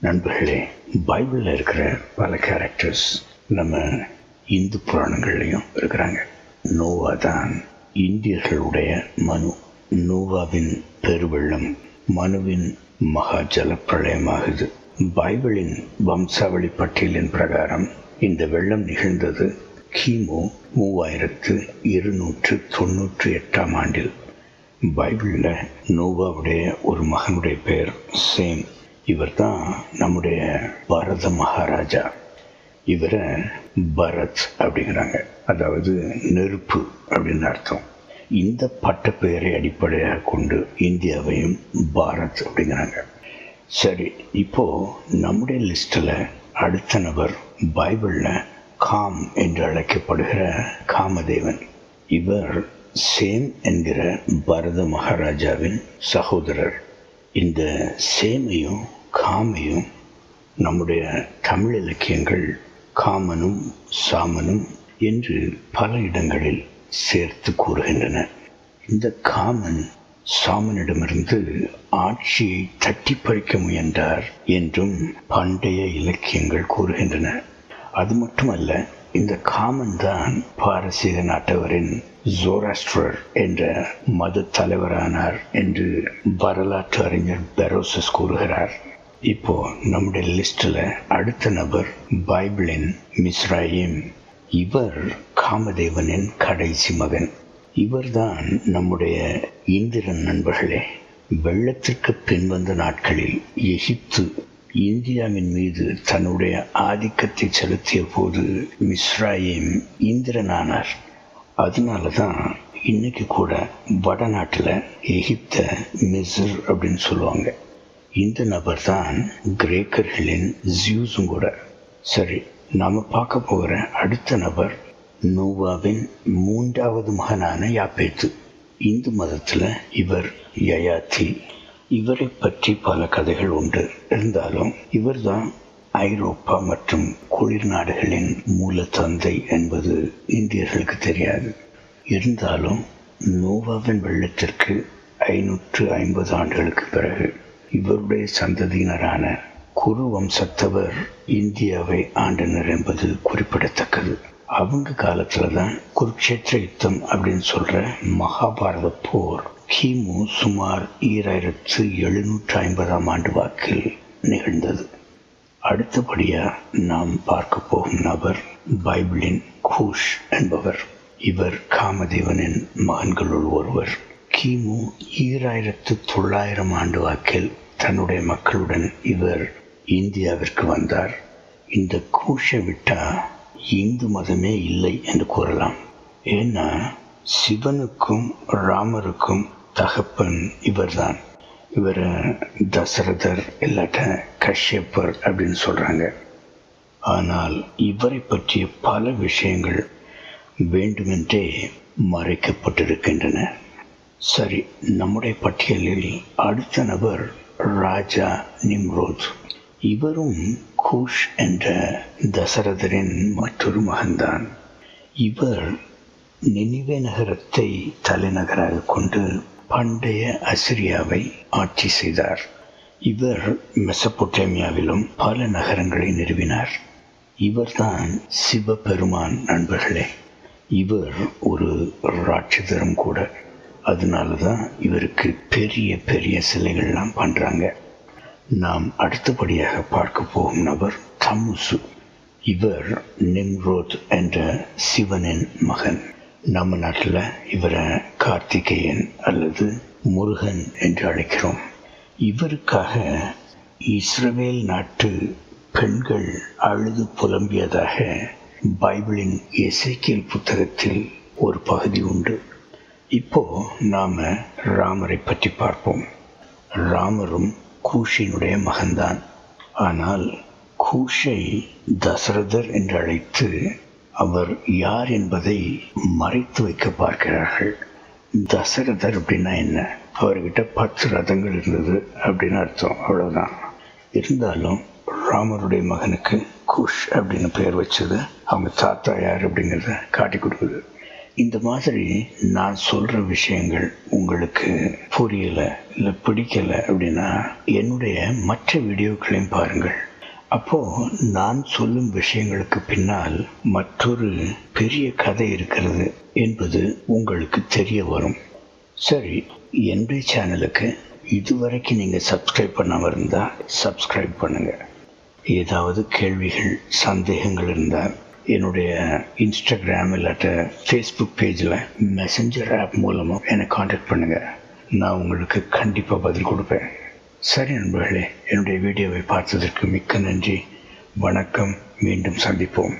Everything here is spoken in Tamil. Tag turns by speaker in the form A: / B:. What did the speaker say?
A: நண்பர்களே பைபிளில் இருக்கிற பல கேரக்டர்ஸ் நம்ம இந்து புராணங்கள்லையும் இருக்கிறாங்க. நோவா தான் இந்தியர்களுடைய மனு. நோவாவின் பெருவெள்ளம் மனுவின் மகா ஜலப்பிரளயமாகுது பைபிளின் வம்சாவளி பட்டியலின் பிரகாரம் இந்த வெள்ளம் நிகழ்ந்தது கிமு மூவாயிரத்து இருநூற்று தொண்ணூற்றி எட்டாம் ஆண்டில். பைபிளில் நோவாவுடைய ஒரு மகனுடைய பெயர் சேம். இவர் தான் நம்முடைய பாரத மகாராஜா. இவரை பரத் அப்படிங்கிறாங்க. அதாவது நெருப்பு அப்படின்னு அர்த்தம். இந்த பட்டப்பெயரை அடிப்படையாக கொண்டு இந்தியாவையும் பாரத் அப்படிங்கிறாங்க. சரி இப்போது நம்முடைய லிஸ்ட்டில் அடுத்த நபர் பைபிளில் காம் என்று அழைக்கப்படுகிற காமதேவன். இவர் சேம் என்கிற பரத மகாராஜாவின் சகோதரர். இந்த சேமையும் காமையும் நம்முடைய தமிழ் இலக்கியங்கள் காமனும் சாமனும் என்று பல இடங்களில் சேர்த்து கூறுகின்றன. இந்த காமன் சாமனிடமிருந்து ஆட்சியை தட்டி பறிக்க முயன்றார் என்றும் பண்டைய இலக்கியங்கள் கூறுகின்றன. அது மட்டுமல்ல இந்த காமன் தான் பாரசீக நாட்டவரின் ஜோராஸ்ட்ரர் என்ற மத தலைவரானார் என்று வரலாற்று அறிஞர் பெரோசஸ் கூறுகிறார். இப்போ நம்முடைய லிஸ்டில் அடுத்த நபர் பைபிளின் மிஸ்ராயிம். இவர் காமதேவனின் கடைசி மகன். இவர்தான் நம்முடைய இந்திரன் நண்பர்களே. வெள்ளத்திற்கு பின்வந்த நாட்களில் எகிப்து இந்தியாவின் மீது தன்னுடைய ஆதிக்கத்தை செலுத்திய போது மிஸ்ராயிம் இந்திரனானார். அதனால தான் இன்னைக்கு கூட வடநாட்டில் எகிப்த மிசர் அப்படின்னு சொல்லுவாங்க. இந்த நபர் தான் கிரேக்கர்களின் ஜியூஸும் கூட. சரி நாம் பார்க்க போகிற அடுத்த நபர் நோவாவின் மூன்றாவது மகனான யாப்பேத்து. இந்து மதத்தில் இவர் யயாத்தி. இவரை பற்றி பல கதைகள் உண்டு. இருந்தாலும் இவர்தான் ஐரோப்பா மற்றும் குளிர் நாடுகளின் மூல தந்தை என்பது இந்தியர்களுக்கு தெரியாது. இருந்தாலும் நோவாவின் வெள்ளத்திற்கு ஐநூற்று ஐம்பது ஆண்டுகளுக்கு பிறகு இவருடைய சந்ததியினரான குரு வம்சத்தவர் இந்தியாவை ஆண்டனர் என்பது குறிப்பிடத்தக்கது. அவங்க காலத்தில் தான் குருக்ஷேத்திர யுத்தம் அப்படின்னு சொல்கிற மகாபாரத போர் கிமு சுமார் ஈராயிரத்து எழுநூற்று ஐம்பதாம் ஆண்டு வாக்கில் நிகழ்ந்தது. அடுத்தபடியாக நாம் பார்க்க போகும் நபர் பைபிளின் கூஷ் என்பவர். இவர் காமதேவனின் மகன்களுள் ஒருவர். கிமு ஈராயிரத்து தொள்ளாயிரம் ஆண்டு வாக்கில் தன்னுடைய மக்களுடன் இவர் இந்தியாவிற்கு வந்தார். இந்த கூஷை விட்டா இந்து மதமே இல்லை என்று கூறலாம். ஏன்னா சிவனுக்கும் ராமருக்கும் தகப்பன் இவர்தான். இவர் தசரதர் இல்லாட்ட கஷ்யப்பர் அப்படின்னு சொல்கிறாங்க ஆனால் இவரை பற்றிய பல விஷயங்கள் வேண்டுமென்றே மறைக்கப்பட்டிருக்கின்றன. சரி நம்முடைய பட்டியலில் அடுத்த நபர் ராஜா நிம்ரோத். இவரும் கூஷ் என்ற தசரதரின் மற்றொரு மகன்தான். இவர் நினிவே நகரத்தை தலைநகராக கொண்டு பண்டைய அசிரியாவை ஆட்சி செய்தார். இவர் மெசபொட்டேமியாவிலும் பல நகரங்களை நிறுவினார். இவர்தான் சிவபெருமான் நண்பர்களே. இவர் ஒரு ராட்சதரும் கூட. அதனால தான் இவருக்கு பெரிய பெரிய சிலைகள்லாம் பண்ணுறாங்க நாம் அடுத்தபடியாக பார்க்க போகும் நபர் தமுசு இவர் நிம்ரோத் என்ற சிவனின் மகன். நம்ம நாட்டில் இவரை கார்த்திகேயன் அல்லது முருகன் என்று அழைக்கிறோம். இவருக்காக இஸ்ரவேல் நாட்டு பெண்கள் அழுது புலம்பியதாக பைபிளின் இசைக்கியல் புத்தகத்தில் ஒரு பகுதி உண்டு. இப்போ நாம் ராமரை பற்றி பார்ப்போம். ராமரும் கூஷினுடைய மகன்தான். ஆனால் கூஷை தசரதர் என்று அழைத்து அவர் யார் என்பதை மறைத்து வைக்க பார்க்கிறார்கள். தசரதர் அப்படின்னா என்ன? அவர்கிட்ட பத்து ரதங்கள் இருந்தது அப்படின்னு அர்த்தம். அவ்வளோதான் இருந்தாலும் ராமருடைய மகனுக்கு குஷ் அப்படின்னு பெயர் வச்சது அவங்க தாத்தா யார் அப்படிங்கிறத காட்டி கொடுக்குது. இந்த மாதிரி நான் சொல்கிற விஷயங்கள் உங்களுக்கு புரியலை இல்லை பிடிக்கலை அப்படின்னா என்னுடைய மற்ற வீடியோக்களையும் பாருங்கள். அப்போது நான் சொல்லும் விஷயங்களுக்கு பின்னால் மற்றொரு பெரிய கதை இருக்கிறது என்பது உங்களுக்கு தெரிய வரும். சரி என்னுடைய சேனலுக்கு இதுவரைக்கும் நீங்கள் சப்ஸ்கிரைப் பண்ணாமல் இருந்தால் சப்ஸ்கிரைப் பண்ணுங்கள் ஏதாவது கேள்விகள் சந்தேகங்கள் இருந்தால் என்னுடைய இன்ஸ்டாகிராம் இல்லாட்ட ஃபேஸ்புக் பேஜில் மெசஞ்சர் ஆப் மூலமாக என்னை காண்டாக்ட் பண்ணுங்கள் நான் உங்களுக்கு கண்டிப்பாக பதில் கொடுப்பேன். சரி நண்பர்களே என்னுடைய வீடியோவை பார்த்ததற்கு மிக்க நன்றி. வணக்கம் மீண்டும் சந்திப்போம்.